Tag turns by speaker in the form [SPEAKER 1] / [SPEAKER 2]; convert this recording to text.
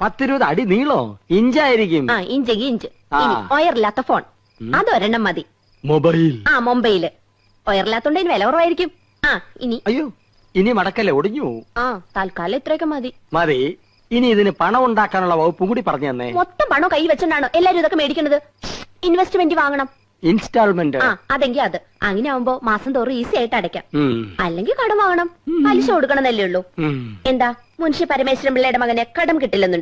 [SPEAKER 1] പത്തിരുപത് അടി നീളോ? ഇഞ്ചായിരിക്കും.
[SPEAKER 2] ആ ഇഞ്ച് ഇഞ്ച്.
[SPEAKER 1] ആ.
[SPEAKER 2] ഇനി ഒയറില്ലാത്ത ഫോൺ. അതൊരെണ്ണം മതി.
[SPEAKER 1] മൊബൈൽ.
[SPEAKER 2] ആ മുംബൈയിൽ ഒയറില്ലാത്തോണ്ട് ഇനി വില കുറവായിരിക്കും. ആ ഇനി.
[SPEAKER 1] അയ്യോ ഇനി മടക്കല്ലേ ഒടിഞ്ഞു? പോവും.
[SPEAKER 2] ആ തൽക്കാലം ഇത്രയൊക്കെ മതി.
[SPEAKER 1] മതി. ഇനി ഇതിന് പണം ഉണ്ടാക്കാനുള്ള വകുപ്പും കൂടി പറഞ്ഞു തന്നെ.
[SPEAKER 2] മൊത്തം പണം കൈ വെച്ചോണ്ടാണോ എല്ലാരും ഇതൊക്കെ മേടിക്കുന്നത് ഇൻവെസ്റ്റ്മെന്റ് വാങ്ങണം.
[SPEAKER 1] ഇൻസ്റ്റാൾമെന്റ്.
[SPEAKER 2] ആ അതെങ്കി അത്. അങ്ങനെ ആവുമ്പോ മാസം തോറും ഈസി ആയിട്ട് അടയ്ക്കാം.
[SPEAKER 1] ഉം,
[SPEAKER 2] അല്ലെങ്കിൽ കടം വാങ്ങണം. പലിശ കൊടുക്കണമെന്നല്ലേ ഉള്ളൂ.
[SPEAKER 1] ഉം.
[SPEAKER 2] എന്താ? മുൻഷി പരമേശ്വരൻ പിള്ളയുടെ മകനെ കടം കിട്ടില്ലെന്നുണ്ട്.